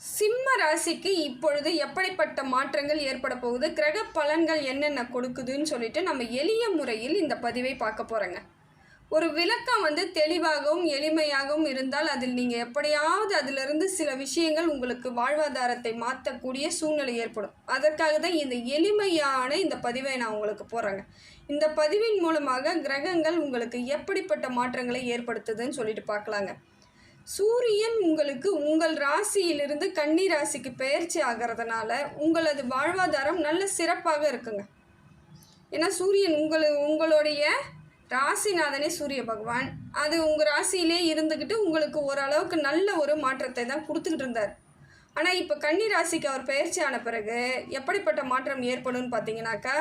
சிம்ம ராசிக்கு இப்பொழுது எப்படிப்பட்ட மாற்றங்கள் ஏற்பட போகுது? கிரக பலன்கள் என்னென்ன கொடுக்குதுன்னு சொல்லிட்டு நம்ம எளிய முறையில் இந்த பதிவை பார்க்க போகிறோங்க ஒரு விளக்கம் வந்து தெளிவாகவும் எளிமையாகவும் இருந்தால் அதில் நீங்கள் எப்படியாவது அதிலிருந்து சில விஷயங்கள் உங்களுக்கு வாழ்வாதாரத்தை மாற்றக்கூடிய சூழ்நிலை ஏற்படும். அதற்காக தான் இந்த எளிமையான இந்த பதிவை நான் உங்களுக்கு போகிறேங்க இந்த பதிவின் மூலமாக கிரகங்கள் உங்களுக்கு எப்படிப்பட்ட மாற்றங்களை ஏற்படுத்துதுன்னு சொல்லிட்டு பார்க்கலாங்க. சூரியன் உங்களுக்கு உங்கள் ராசியிலிருந்து கன்னி ராசிக்கு பயிற்சி ஆகிறதுனால உங்களது வாழ்வாதாரம் நல்ல சிறப்பாக இருக்குங்க. ஏன்னா சூரியன் உங்கள் உங்களுடைய ராசிநாதனே சூரிய பகவான். அது உங்கள் ராசியிலே இருந்துக்கிட்டு உங்களுக்கு ஓரளவுக்கு நல்ல ஒரு மாற்றத்தை தான் கொடுத்துக்கிட்டு இருந்தார். ஆனால் இப்போ கன்னி ராசிக்கு அவர் பயிற்சி ஆன பிறகு எப்படிப்பட்ட மாற்றம் ஏற்படும்னு பார்த்தீங்கன்னாக்கா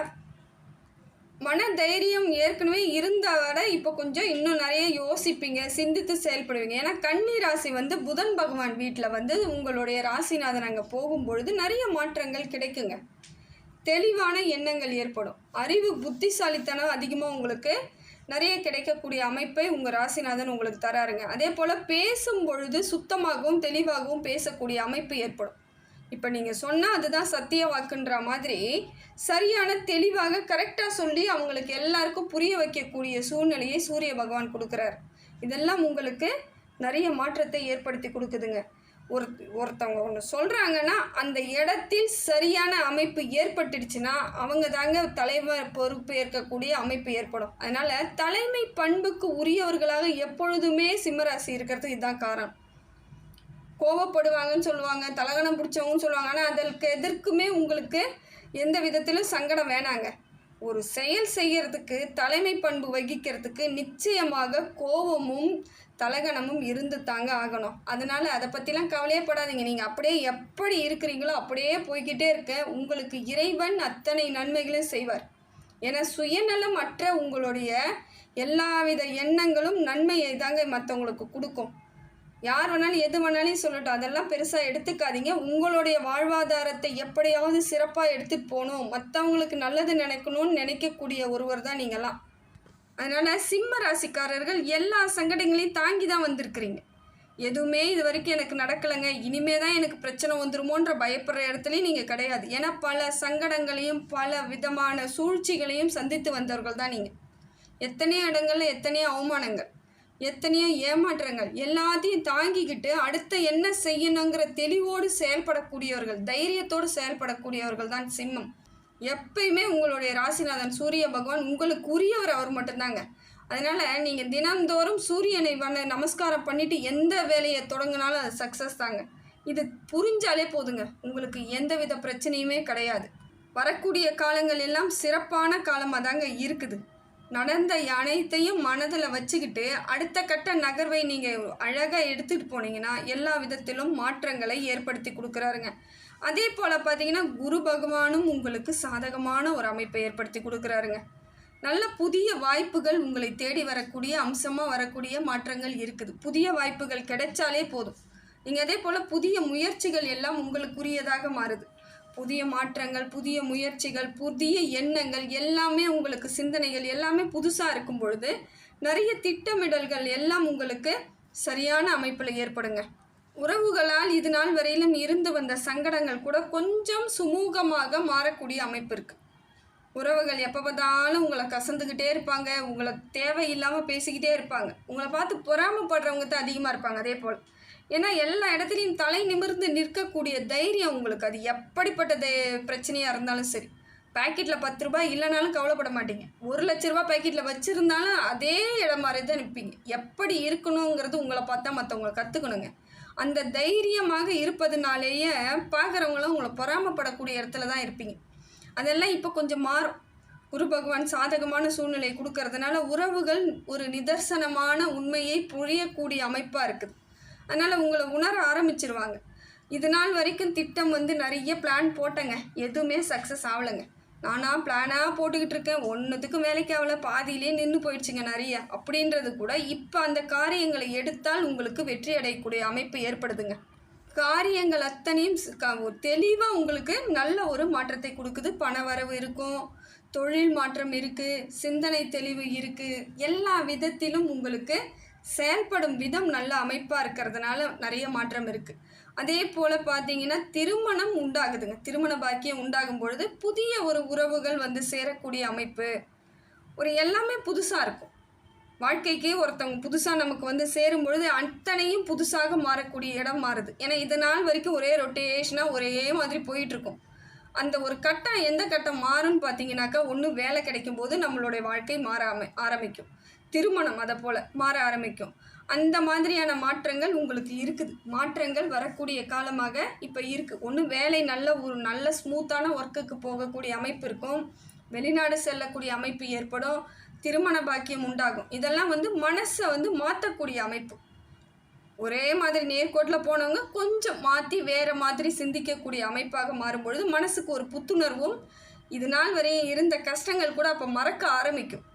மன தைரியம் ஏற்கனவே இருந்த இப்போ கொஞ்சம் இன்னும் நிறைய யோசிப்பீங்க சிந்தித்து செயல்படுவீங்க. ஏன்னா கன்னி ராசி வந்து புதன் பகவான் வீட்டில் வந்து உங்களுடைய ராசிநாதன் அங்கே போகும்பொழுது நிறைய மாற்றங்கள் கிடைக்குங்க. தெளிவான எண்ணங்கள் ஏற்படும். அறிவு புத்திசாலித்தனம் அதிகமாக உங்களுக்கு நிறைய கிடைக்கக்கூடிய அமைப்பை உங்கள் ராசிநாதன் உங்களுக்கு தராருங்க. அதே போல் பேசும் பொழுது சுத்தமாகவும் தெளிவாகவும் பேசக்கூடிய அமைப்பு ஏற்படும். இப்போ நீங்கள் சொன்னால் அதுதான் சத்திய வாக்குன்ற மாதிரி சரியான தெளிவாக கரெக்டாக சொல்லி அவங்களுக்கு எல்லாருக்கும் புரிய வைக்கக்கூடிய சூழ்நிலையை சூரிய பகவான் கொடுக்குறார். இதெல்லாம் உங்களுக்கு நிறைய மாற்றத்தை ஏற்படுத்தி கொடுக்குதுங்க. ஒரு ஒருத்தவங்க ஒன்று சொல்கிறாங்கன்னா அந்த இடத்தில் சரியான அமைப்பு ஏற்பட்டுடுச்சுன்னா அவங்க தாங்க தலைவர் பொறுப்பு ஏற்கக்கூடிய அமைப்பு ஏற்படும். அதனால் தலைமை பண்புக்கு உரியவர்களாக எப்பொழுதுமே சிம்மராசி இருக்கிறது இதுதான் காரணம். கோவப்படுவாங்கன்னு சொல்லுவாங்க தலகணம் பிடிச்சவங்கன்னு சொல்லுவாங்க. ஆனால் அதற்கு எதற்குமே உங்களுக்கு எந்த விதத்திலும் சங்கடம் வேணாங்க. ஒரு செயல் செய்யறதுக்கு தலைமை பண்பு வகிக்கிறதுக்கு நிச்சயமாக கோபமும் தலகணமும் இருந்து தாங்க ஆகணும். அதனால் அதை பற்றிலாம் கவலையே படாதீங்க. நீங்கள் அப்படியே எப்படி இருக்கிறீங்களோ அப்படியே போய்கிட்டே இருக்க உங்களுக்கு இறைவன் அத்தனை நன்மைகளும் செய்வார். ஏன்னா சுயநலம் அற்ற உங்களுடைய எல்லாவித எண்ணங்களும் நன்மையை தாங்க மற்றவங்களுக்கு கொடுக்கும். யார் வேணாலும் எது வேணாலும் சொல்லட்டும். அதெல்லாம் பெருசாக எடுத்துக்காதீங்க. உங்களுடைய வாழ்வாதாரத்தை எப்படியாவது சிறப்பாக எடுத்துகிட்டு போகணும். மற்றவங்களுக்கு நல்லது நினைக்கணும்னு நினைக்கக்கூடிய ஒருவர் தான் நீங்களாம் அதனால் சிம்ம ராசிக்காரர்கள் எல்லா சங்கடங்களையும் தாங்கி தான் வந்திருக்கிறீங்க. எதுவுமே இது வரைக்கும் எனக்கு நடக்கலைங்க. இனிமே தான் எனக்கு பிரச்சனை வந்துருமோன்ற பயப்படுற இடத்துலையும் நீங்கள் கிடையாது. ஏன்னா பல சங்கடங்களையும் பல விதமான சூழ்ச்சிகளையும் சந்தித்து வந்தவர்கள் தான் நீங்கள் எத்தனையோ இடங்களில் எத்தனையோ அவமானங்கள். எத்தனையோ ஏமாற்றங்கள் எல்லாத்தையும் தாங்கிக்கிட்டு அடுத்த என்ன செய்யணுங்கிற தெளிவோடு செயல்படக்கூடியவர்கள் தைரியத்தோடு செயல்படக்கூடியவர்கள் தான் சிம்மம். எப்பயுமே உங்களுடைய ராசிநாதன் சூரிய பகவான் உங்களுக்கு உரியவர் அவர் மட்டும்தாங்க. அதனால் நீங்கள் தினந்தோறும் சூரியனை வன நமஸ்காரம் பண்ணிவிட்டு எந்த வேலையை தொடங்கினாலும் அது சக்ஸஸ் தாங்க. இது புரிஞ்சாலே போதுங்க. உங்களுக்கு எந்த வித பிரச்சனையுமே கிடையாது. வரக்கூடிய காலங்கள் எல்லாம் சிறப்பான காலமாக தாங்க இருக்குது. நடந்த அனைத்தையும் மனதில் வச்சுக்கிட்டு அடுத்த கட்ட நகர்வை நீங்கள் அழகாக எடுத்துகிட்டு போனீங்கன்னா எல்லா விதத்திலும் மாற்றங்களை ஏற்படுத்தி கொடுக்குறாருங்க. அதே போல் பார்த்தீங்கன்னா குரு பகவானும் உங்களுக்கு சாதகமான ஒரு அமைப்பை ஏற்படுத்தி கொடுக்குறாருங்க. நல்ல புதிய வாய்ப்புகள் உங்களை தேடி வரக்கூடிய அம்சமாக வரக்கூடிய மாற்றங்கள் இருக்குது. புதிய வாய்ப்புகள் கிடைச்சாலே போதும். நீங்கள் அதே போல் புதிய முயற்சிகள் எல்லாம் உங்களுக்குரியதாக மாறுது. புதிய மாற்றங்கள் புதிய முயற்சிகள் புதிய எண்ணங்கள் எல்லாமே உங்களுக்கு சிந்தனைகள் எல்லாமே புதுசாக இருக்கும் பொழுது நிறைய திட்டமிடல்கள் எல்லாம் உங்களுக்கு சரியான அமைப்பில் ஏற்படுங்க. உறவுகளால் இது நாள் வரையிலும் இருந்து வந்த சங்கடங்கள் கூட கொஞ்சம் சுமூகமாக மாறக்கூடிய அமைப்பு இருக்குது உறவுகள் எப்போ பார்த்தாலும் உங்களை கசந்துக்கிட்டே இருப்பாங்க உங்களை தேவையில்லாமல் பேசிக்கிட்டே இருப்பாங்க. உங்களை பார்த்து பொறாமப்படுறவங்க தான் அதிகமாக இருப்பாங்க அதே போல். ஏன்னா எல்லா இடத்துலையும் தலை நிமிர்ந்து நிற்கக்கூடிய தைரியம் உங்களுக்கு. அது எப்படிப்பட்ட தை பிரச்சனையாக இருந்தாலும் சரி. பாக்கெட்டில் பத்து ரூபாய் இல்லைனாலும் கவலைப்பட மாட்டீங்க. ஒரு லட்ச ரூபாய் பாக்கெட்டில் வச்சுருந்தாலும் அதே இடம் மாதிரி தான் நிற்பீங்க எப்படி இருக்கணுங்கிறது உங்களை பார்த்தா மற்றவங்களை கற்றுக்கணுங்க அந்த தைரியமாக இருப்பதுனாலேயே பார்க்குறவங்களும் உங்களை பொறாமப்படக்கூடிய இடத்துல தான் இருப்பீங்க. அதெல்லாம் இப்போ கொஞ்சம் மாறும். குரு பகவான் சாதகமான சூழ்நிலை கொடுக்கறதுனால உறவுகள் ஒரு நிதர்சனமான உண்மையை புரியக்கூடிய அமைப்பாக இருக்குது. அதனால் உங்களை உணர ஆரம்பிச்சிருவாங்க. இது நாள் வரைக்கும் திட்டம் வந்து நிறைய பிளான் போட்டேங்க. எதுவுமே சக்ஸஸ் ஆகலைங்க நானாக பிளானாக போட்டுக்கிட்டு இருக்கேன். ஒன்றுத்துக்கும் வேலைக்கு ஆகல பாதியிலே நின்று போயிடுச்சுங்க நிறைய. அப்படின்றது கூட இப்போ அந்த காரியங்களை எடுத்தால் உங்களுக்கு வெற்றி அடையக்கூடிய அமைப்பு ஏற்படுதுங்க. காரியங்கள் அத்தனையும் தெளிவாக உங்களுக்கு நல்ல ஒரு மாற்றத்தை கொடுக்குது. பண வரவு இருக்கும். தொழில் மாற்றம் இருக்குது சிந்தனை தெளிவு இருக்குது எல்லா விதத்திலும் உங்களுக்கு செயல்படும் விதம் நல்ல அமைப்பாக இருக்கிறதுனால நிறைய மாற்றம் இருக்குது அதே போல் பார்த்தீங்கன்னா திருமணம் உண்டாகுதுங்க. திருமண பாக்கியம் உண்டாகும் பொழுது புதிய ஒரு உறவுகள் வந்து சேரக்கூடிய அமைப்பு. ஒரு எல்லாமே புதுசாக இருக்கும். வாழ்க்கைக்கே ஒருத்தவங்க புதுசாக நமக்கு வந்து சேரும் பொழுது அத்தனையும் புதுசாக மாறக்கூடிய இடம் மாறுது. ஏன்னா இது நாள் வரைக்கும் ஒரே ரொட்டேஷனாக ஒரே மாதிரி போயிட்டுருக்கும் அந்த ஒரு கட்டம் எந்த கட்டம் மாறும்னு பார்த்தீங்கன்னாக்கா ஒன்று வேலை கிடைக்கும் போது நம்மளுடைய வாழ்க்கை மாற ஆரம்பிக்கும். திருமணம் அதை போல் மாற ஆரம்பிக்கும். அந்த மாதிரியான மாற்றங்கள் உங்களுக்கு இருக்குது. மாற்றங்கள் வரக்கூடிய காலமாக இப்போ இருக்குது ஒன்று வேலை நல்ல ஒரு நல்ல ஸ்மூத்தான ஒர்க்குக்கு போகக்கூடிய அமைப்பு இருக்கும். வெளிநாடு செல்லக்கூடிய அமைப்பு ஏற்படும். திருமண பாக்கியம் உண்டாகும். இதெல்லாம் வந்து மனசை வந்து மாற்றக்கூடிய அமைப்பு. ஒரே மாதிரி நேர்கோட்டில் போனவங்க கொஞ்சம் மாற்றி வேறு மாதிரி சிந்திக்கக்கூடிய அமைப்பாக மாறும்பொழுது மனசுக்கு ஒரு புத்துணர்வும் இது நாள் வரையும் இருந்த கஷ்டங்கள் கூட அப்போ மறக்க ஆரம்பிக்கும்.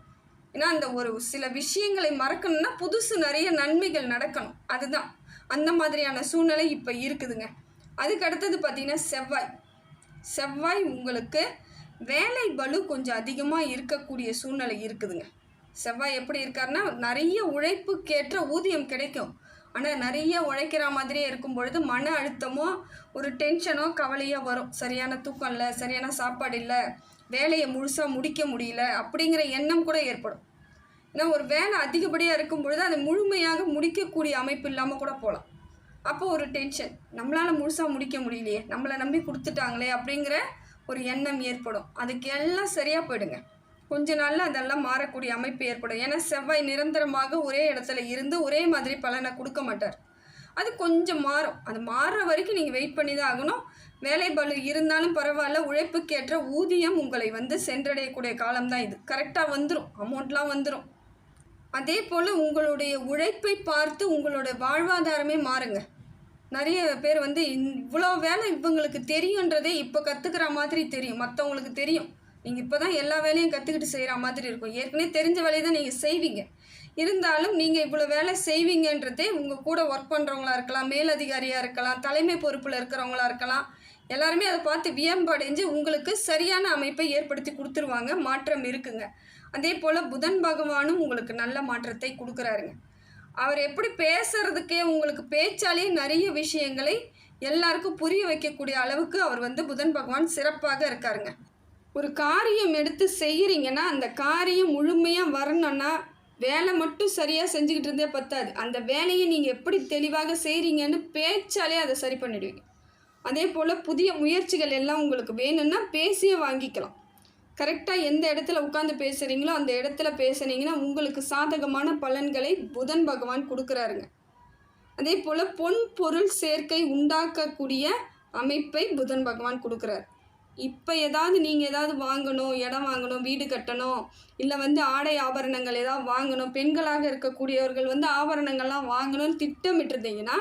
ஏன்னா அந்த ஒரு சில விஷயங்களை மறக்கணும்னா புதுசு நிறைய நன்மைகள் நடக்கணும். அதுதான். அந்த மாதிரியான சூழ்நிலை இப்போ இருக்குதுங்க. அதுக்கு அடுத்தது பார்த்திங்கன்னா செவ்வாய். செவ்வாய் உங்களுக்கு வேலை பலு கொஞ்சம் அதிகமாக இருக்கக்கூடிய சூழ்நிலை இருக்குதுங்க. செவ்வாய் எப்படி இருக்காருன்னா நிறைய உழைப்புக்கேற்ற ஊதியம் கிடைக்கும். ஆனால் நிறைய உழைக்கிற மாதிரியே இருக்கும் பொழுது மன அழுத்தமோ ஒரு டென்ஷனோ கவலையோ வரும். சரியான தூக்கம் இல்லை சரியான சாப்பாடு இல்லை வேலையை முழுசாக முடிக்க முடியல அப்படிங்கிற எண்ணம் கூட ஏற்படும். ஏன்னா ஒரு வேலை அதிகப்படியாக இருக்கும் பொழுது அதை முழுமையாக முடிக்கக்கூடிய அமைப்பு இல்லாமல் கூட போகலாம் அப்போ ஒரு டென்ஷன் நம்மளால் முழுசாக முடிக்க முடியலையே நம்மளை நம்பி கொடுத்துட்டாங்களே அப்படிங்கிற ஒரு எண்ணம் ஏற்படும். அதுக்கு எல்லாம் சரியாக போயிடுங்க. கொஞ்ச நாளில் அதெல்லாம் மாறக்கூடிய அமைப்பு ஏற்படும். ஏன்னா செவ்வாய் நிரந்தரமாக ஒரே இடத்துல இருந்து ஒரே மாதிரி பலனை கொடுக்க மாட்டார். அது கொஞ்சம் மாறும். அது மாறுற வரைக்கும் நீங்கள் வெயிட் பண்ணி தான் ஆகணும். வேலை பலு இருந்தாலும் பரவாயில்ல. உழைப்புக்கேற்ற ஊதியம் உங்களை வந்து சென்றடையக்கூடிய காலம்தான் இது. கரெக்டாக வந்துடும் அமௌண்ட்லாம் வந்துடும் அதே போல் உங்களுடைய உழைப்பை பார்த்து உங்களோட வாழ்வாதாரமே மாறுங்க. நிறைய பேர் வந்து இவ்வளோ வேலை இவங்களுக்கு தெரியுன்றதே இப்போ கற்றுக்கிற மாதிரி தெரியும். மற்றவங்களுக்கு தெரியும். நீங்கள் இப்போ தான் எல்லா வேலையும் கற்றுக்கிட்டு செய்கிற மாதிரி இருக்கும். ஏற்கனவே தெரிஞ்ச வேலையை தான் நீங்கள் செய்வீங்க. இருந்தாலும் நீங்கள் இவ்வளோ வேலை செய்வீங்கன்றதே உங்கள் கூட ஒர்க் பண்ணுறவங்களா இருக்கலாம் மேலதிகாரியாக இருக்கலாம் தலைமை பொறுப்பில் இருக்கிறவங்களா இருக்கலாம். எல்லாருமே அதை பார்த்து வியம்படைஞ்சு உங்களுக்கு சரியான அமைப்பை ஏற்படுத்தி கொடுத்துருவாங்க. மாற்றம் இருக்குங்க. அதே போல் புதன் பகவானும் உங்களுக்கு நல்ல மாற்றத்தை கொடுக்குறாருங்க. அவர் எப்படி பேசுறதுக்கே உங்களுக்கு பேச்சாலே நிறைய விஷயங்களை எல்லாருக்கும் புரிய வைக்கக்கூடிய அளவுக்கு அவர் வந்து புதன் பகவான் சிறப்பாக இருக்காருங்க. ஒரு காரியம் எடுத்து செய்கிறீங்கன்னா அந்த காரியம் முழுமையாக வரணும்னா வேலை மட்டும் சரியாக செஞ்சுக்கிட்டு இருந்தே பத்தாது. அந்த வேலையை நீங்கள் எப்படி தெளிவாக செய்கிறீங்கன்னு பேச்சாலே அதை சரி பண்ணிடுவீங்க. அதே போல் புதிய முயற்சிகள் எல்லாம் உங்களுக்கு வேணும்னா பேசியே வாங்கிக்கலாம். கரெக்டாக எந்த இடத்துல உட்காந்து பேசுகிறீங்களோ அந்த இடத்துல பேசுனீங்கன்னா உங்களுக்கு சாதகமான பலன்களை புதன் பகவான் கொடுக்குறாருங்க. அதே போல் பொன் பொருள் சேர்க்கை உண்டாக்கக்கூடிய அமைப்பை புதன் பகவான் கொடுக்குறாரு. இப்போ ஏதாவது நீங்கள் ஏதாவது வாங்கணும் இடம் வாங்கணும் வீடு கட்டணும் இல்லை வந்து ஆடை ஆபரணங்கள் ஏதாவது வாங்கணும் பெண்களாக இருக்கக்கூடியவர்கள் வந்து ஆபரணங்கள்லாம் வாங்கணும்னு திட்டமிட்டிருந்தீங்கன்னா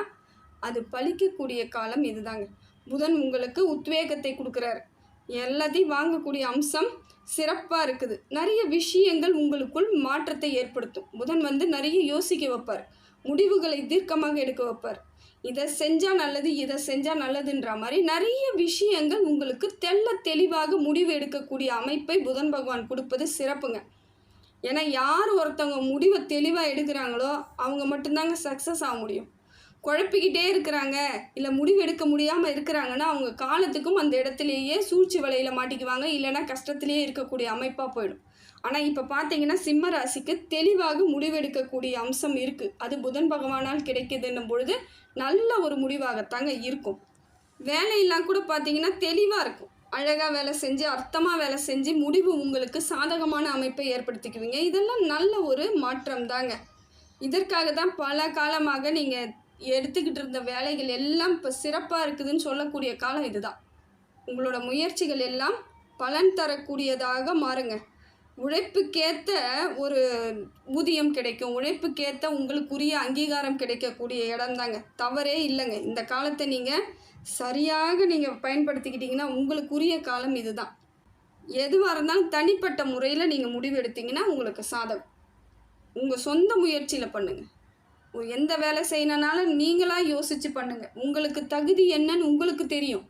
அது பழிக்கக்கூடிய காலம் இதுதாங்க. புதன் உங்களுக்கு உத்வேகத்தை கொடுக்குறாரு. எல்லாத்தையும் வாங்கக்கூடிய அம்சம் சிறப்பாக இருக்குது. நிறைய விஷயங்கள் உங்களுக்குள் மாற்றத்தை ஏற்படுத்தும். புதன் வந்து நிறைய யோசிக்க வைப்பார். முடிவுகளை தீர்க்கமாக எடுக்க வைப்பார். இதை செஞ்சால் நல்லது இதை செஞ்சால் நல்லதுன்ற மாதிரி நிறைய விஷயங்கள் உங்களுக்கு தெள்ள தெளிவாக முடிவு எடுக்கக்கூடிய அமைப்பை புதன் பகவான் கொடுப்பது சிறப்புங்க. ஏன்னா யார் ஒருத்தவங்க முடிவை தெளிவாக எடுக்கிறாங்களோ அவங்க மட்டும்தாங்க சக்ஸஸ் ஆக முடியும். குழப்பிக்கிட்டே இருக்கிறாங்க இல்லை முடிவு எடுக்க முடியாமல் இருக்கிறாங்கன்னா அவங்க காலத்துக்கும் அந்த இடத்துலையே சூழ்ச்சி வலையில் மாட்டிக்குவாங்க இல்லைன்னா கஷ்டத்திலேயே இருக்கக்கூடிய அமைப்பாக போயிடும். ஆனால் இப்போ பார்த்தீங்கன்னா சிம்ம ராசிக்கு தெளிவாக முடிவெடுக்கக்கூடிய அம்சம் இருக்குது அது புதன் பகவானால் கிடைக்குதுன்னும் பொழுது நல்ல ஒரு முடிவாகத்தாங்க இருக்கும். வேலையெல்லாம் கூட பார்த்தீங்கன்னா தெளிவாக இருக்கும். அழகாக வேலை செஞ்சு அர்த்தமாக வேலை செஞ்சு முடிவு உங்களுக்கு சாதகமான அமைப்பை ஏற்படுத்திக்குவீங்க. இதெல்லாம் நல்ல ஒரு மாற்றம் தாங்க இதற்காக தான் பல காலமாக நீங்கள் எடுத்துக்கிட்டு இருந்த வேலைகள் எல்லாம் இப்போ சிறப்பாக இருக்குதுன்னு சொல்லக்கூடிய காலம் இதுதான். உங்களோட முயற்சிகள் எல்லாம் பலன் தரக்கூடியதாக மாறுங்க. உழைப்புக்கேற்ற ஒரு ஊதியம் கிடைக்கும். உழைப்புக்கேற்ற உங்களுக்குரிய அங்கீகாரம் கிடைக்கக்கூடிய இடம் தாங்க தவறே இல்லைங்க. இந்த காலத்தை நீங்கள் சரியாக நீங்கள் பயன்படுத்திக்கிட்டிங்கன்னா உங்களுக்குரிய காலம் இதுதான். எதுவாக இருந்தாலும் தனிப்பட்ட முறையில் நீங்கள் முடிவெடுத்தீங்கன்னா உங்களுக்கு சாதகம். உங்கள் சொந்த முயற்சியில் பண்ணுங்கள் எந்த வேலை செய்யணுனாலும் நீங்களாக யோசித்து பண்ணுங்கள் உங்களுக்கு தகுதி என்னன்னு உங்களுக்கு தெரியும்.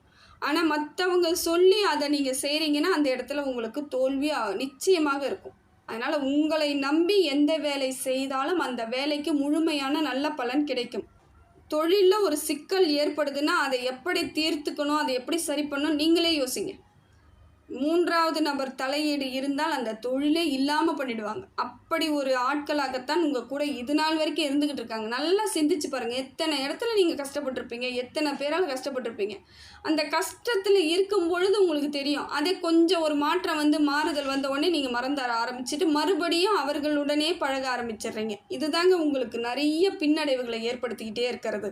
ஆனால் மற்றவங்க சொல்லி அதை நீங்கள் செய்கிறீங்கன்னா அந்த இடத்துல உங்களுக்கு தோல்வி நிச்சயமாக இருக்கும். அதனால் உங்களை நம்பி எந்த வேலை செய்தாலும் அந்த வேலைக்கு முழுமையான நல்ல பலன் கிடைக்கும். தொழிலில் ஒரு சிக்கல் ஏற்படுதுன்னா அதை எப்படி தீர்த்துக்கணும் அதை எப்படி சரி பண்ணணும் நீங்களே யோசிங்க. மூன்றாவது நபர் தலையீடு இருந்தால் அந்த தொழிலே இல்லாமல் பண்ணிடுவாங்க. அப்படி ஒரு ஆட்களாகத்தான் உங்கள் கூட இது நாள் வரைக்கும் இருந்துக்கிட்டு இருக்காங்க. நல்லா சிந்திச்சு பாருங்கள் எத்தனை இடத்துல நீங்கள் கஷ்டப்பட்டிருப்பீங்க? எத்தனை பேரால் கஷ்டப்பட்டிருப்பீங்க? அந்த கஷ்டத்தில் இருக்கும் பொழுது உங்களுக்கு தெரியும். அதே கொஞ்சம் ஒரு மாற்றம் வந்து மாறுதல் வந்த உடனே நீங்கள் மறந்தார ஆரம்பிச்சுட்டு மறுபடியும் அவர்களுடனே பழக ஆரம்பிச்சிடுறீங்க. இதுதாங்க உங்களுக்கு நிறைய பின்னடைவுகளை ஏற்படுத்திக்கிட்டே இருக்கிறது.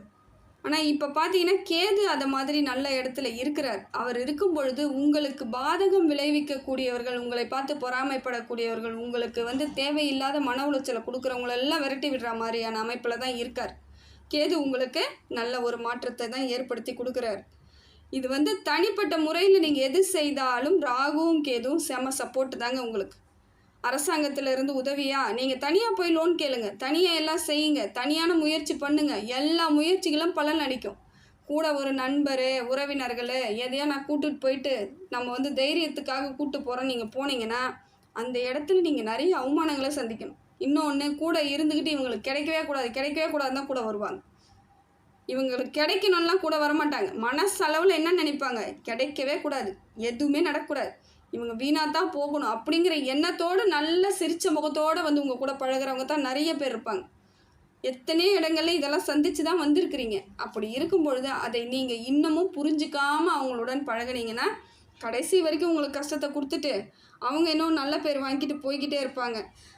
ஆனால் இப்போ பார்த்தீங்கன்னா கேது அதை மாதிரி நல்ல இடத்துல இருக்கிறார். அவர் இருக்கும் பொழுது உங்களுக்கு பாதகம் விளைவிக்கக்கூடியவர்கள் உங்களை பார்த்து பொறாமைப்படக்கூடியவர்கள் உங்களுக்கு வந்து தேவையில்லாத மன உளைச்சலை கொடுக்குறவங்களெல்லாம் விரட்டி விடுற மாதிரியான அமைப்பில் தான் இருக்கார். கேது உங்களுக்கு நல்ல ஒரு மாற்றத்தை தான் ஏற்படுத்தி கொடுக்குறாரு. இது வந்து தனிப்பட்ட முறையில் நீங்கள் எது செய்தாலும் ராகுவும் கேதுவும் செம சப்போர்ட் தாங்க உங்களுக்கு. அரசாங்கத்திலிருந்து உதவியா? நீங்கள் தனியாக போய் லோன் கேளுங்க. தனியாக எல்லாம் செய்யுங்க. தனியான முயற்சி பண்ணுங்க. எல்லா முயற்சிகளும் பலன் அளிக்கும். கூட ஒரு நண்பர் உறவினர்கள் எதையோ நான் கூட்டிட்டு போயிட்டு நம்ம வந்து தைரியத்துக்காக கூட்டு போகிறோம் நீங்கள் போனீங்கன்னா அந்த இடத்துல நீங்கள் நிறைய அவமானங்களை சந்திக்கணும். இன்னொன்று கூட இருந்துக்கிட்டு இவங்களுக்கு கிடைக்கவே கூடாது. கிடைக்கவே கூடாதுன்னு கூட வருவாங்க. இவங்களுக்கு கிடைக்கணும்லாம் கூட வரமாட்டாங்க. மனசளவில் என்ன நினைப்பாங்க? கிடைக்கவே கூடாது. எதுவுமே நடக்கக்கூடாது. இவங்க வீணாக தான் போகணும் அப்படிங்கிற எண்ணத்தோடு நல்ல சிரிச்ச முகத்தோடு வந்து உங்கள் கூட பழகுறவங்க தான் நிறைய பேர் இருப்பாங்க. எத்தனையோ இடங்கள்ல இதெல்லாம் சந்திச்சு தான் வந்திருக்கிறீங்க. அப்படி இருக்கும் பொழுது அதை நீங்கள் இன்னமும் புரிஞ்சுக்காம அவங்களுடன் பழகினீங்கன்னா கடைசி வரைக்கும் உங்களுக்கு கஷ்டத்தை கொடுத்துட்டு அவங்க இன்னும் நல்ல பேர் வாங்கிட்டு போய்கிட்டே இருப்பாங்க.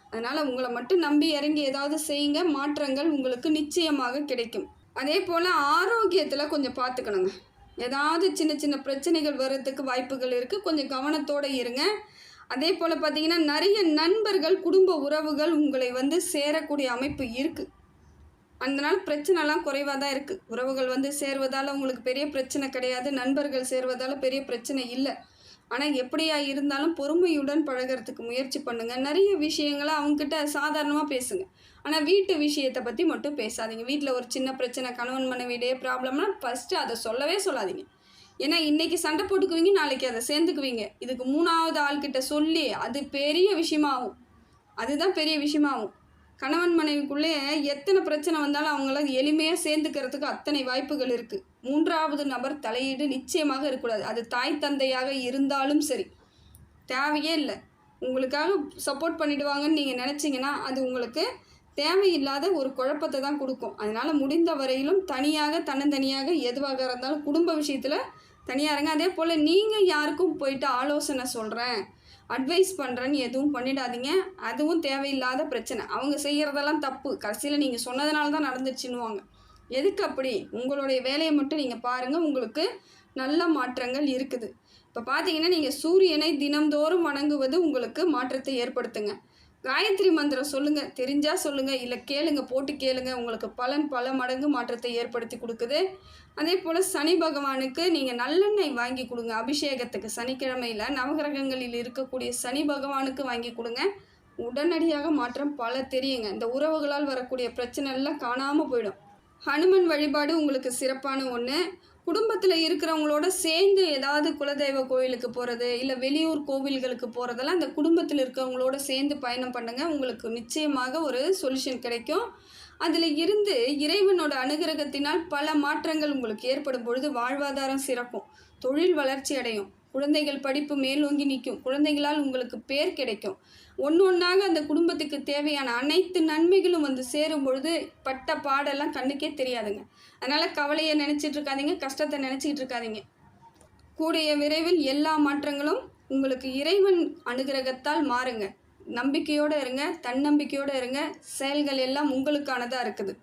அதனால் உங்களை மட்டும் நம்பி இறங்கி ஏதாவது செய்யுங்க. மாற்றங்கள் உங்களுக்கு நிச்சயமாக கிடைக்கும். அதே போல் ஆரோக்கியத்தில் கொஞ்சம் பார்த்துக்கணுங்க. ஏதாவது சின்ன சின்ன பிரச்சனைகள் வர்றதுக்கு வாய்ப்புகள் இருக்குது கொஞ்சம் கவனத்தோடு இருங்க. அதே போல் பார்த்தீங்கன்னா நிறைய நண்பர்கள் குடும்ப உறவுகள் உங்களை வந்து சேரக்கூடிய அமைப்பு இருக்குது அதனால் பிரச்சனைலாம் குறைவாக தான் இருக்குது உறவுகள் வந்து சேர்வதால் உங்களுக்கு பெரிய பிரச்சனை கிடையாது. நண்பர்கள் சேர்வதால் பெரிய பிரச்சனை இல்லை. ஆனால் எப்படியா இருந்தாலும் பொறுமையுடன் பழகுறதுக்கு முயற்சி பண்ணுங்கள் நிறைய விஷயங்களை அவங்கக்கிட்ட சாதாரணமாக பேசுங்க. ஆனால் வீட்டு விஷயத்தை பற்றி மட்டும் பேசாதீங்க. வீட்டில் ஒரு சின்ன பிரச்சனை கணவன் மனைவியிடையே ப்ராப்ளம்னா ஃபஸ்ட்டு அதை சொல்லவே சொல்லாதீங்க. ஏன்னா இன்றைக்கி சண்டை போட்டுக்குவீங்க நாளைக்கு அதை சேர்ந்துக்குவீங்க. இதுக்கு மூணாவது ஆள்கிட்ட சொல்லி அது பெரிய விஷயமாகும். அதுதான் பெரிய விஷயமாகும். கணவன் மனைவிக்குள்ளே எத்தனை பிரச்சனை வந்தாலும் அவங்கள எளிமையாக சேர்ந்துக்கிறதுக்கு அத்தனை வாய்ப்புகள் இருக்குது மூன்றாவது நபர் தலையீடு நிச்சயமாக இருக்கக்கூடாது. அது தாய் தந்தையாக இருந்தாலும் சரி. தேவையே இல்லை. உங்களுக்காக சப்போர்ட் பண்ணிடுவாங்கன்னு நீங்கள் நினச்சிங்கன்னா அது உங்களுக்கு தேவையில்லாத ஒரு குழப்பத்தை தான் கொடுக்கும். அதனால் முடிந்த வரையிலும் தனியாக தன்னந்தனியாக எதுவாக இருந்தாலும் குடும்ப விஷயத்தில் தனியாக இருங்க அதே போல் நீங்கள் யாருக்கும் போயிட்டு ஆலோசனை சொல்கிறேன் அட்வைஸ் பண்ணுறேன்னு எதுவும் பண்ணிடாதீங்க. அதுவும் தேவையில்லாத பிரச்சனை. அவங்க செய்கிறதெல்லாம் தப்பு. கடைசியில் நீங்கள் சொன்னதுனால தான் நடந்துச்சுன்னுவாங்க எதுக்கு அப்படி? உங்களுடைய வேலையை மட்டும் நீங்கள் பாருங்கள் உங்களுக்கு நல்ல மாற்றங்கள் இருக்குது. இப்போ பார்த்தீங்கன்னா நீங்கள் சூரியனை தினம்தோறும் வணங்குவது உங்களுக்கு மாற்றத்தை ஏற்படுத்துங்க. காயத்ரி மந்திரம் சொல்லுங்கள் தெரிஞ்சால் சொல்லுங்கள் இல்லை கேளுங்க. போட்டு கேளுங்க. உங்களுக்கு பலன் பல மடங்கு மாற்றத்தை ஏற்படுத்தி கொடுக்குது. அதே போல் சனி பகவானுக்கு நீங்கள் நல்லெண்ணெய் வாங்கி கொடுங்க. அபிஷேகத்துக்கு சனிக்கிழமையில் நவகிரகங்களில் இருக்கக்கூடிய சனி பகவானுக்கு வாங்கி கொடுங்க. உடனடியாக மாற்றம் பல தெரியுங்க. இந்த உறவுகளால் வரக்கூடிய பிரச்சனை எல்லாம் காணாமல் போயிடும். ஹனுமன் வழிபாடு உங்களுக்கு சிறப்பான ஒன்று குடும்பத்தில் இருக்கிறவங்களோட சேர்ந்து ஏதாவது குலதெய்வ கோயிலுக்கு போகிறது இல்லை வெளியூர் கோவில்களுக்கு போகிறதெல்லாம் அந்த குடும்பத்தில் இருக்கிறவங்களோட சேர்ந்து பயணம் பண்ணுங்கள் உங்களுக்கு நிச்சயமாக ஒரு சொல்யூஷன் கிடைக்கும். அதில் இருந்து இறைவனோட அனுகிரகத்தினால் பல மாற்றங்கள் உங்களுக்கு ஏற்படும் பொழுது வாழ்வாதாரம் சிறக்கும். தொழில் வளர்ச்சி அடையும். குழந்தைகள் படிப்பு மேலோங்கி நிற்கும். குழந்தைகளால் உங்களுக்கு பேர் கிடைக்கும். ஒன்று ஒன்றாக அந்த குடும்பத்துக்கு தேவையான அனைத்து நன்மைகளும் வந்து சேரும் பொழுது பட்ட பாடெல்லாம் கண்ணுக்கே தெரியாதுங்க. அதனால் கவலையை நினச்சிட்டு இருக்காதீங்க கஷ்டத்தை நினச்சிட்டு இருக்காதீங்க. கூடிய விரைவில் எல்லா மாற்றங்களும் உங்களுக்கு இறைவன் அனுகிரகத்தால் மாறுங்க. நம்பிக்கையோடு இருங்க தன்னம்பிக்கையோடு இருங்க. செயல்கள் எல்லாம் உங்களுக்கானதாக இருக்குது.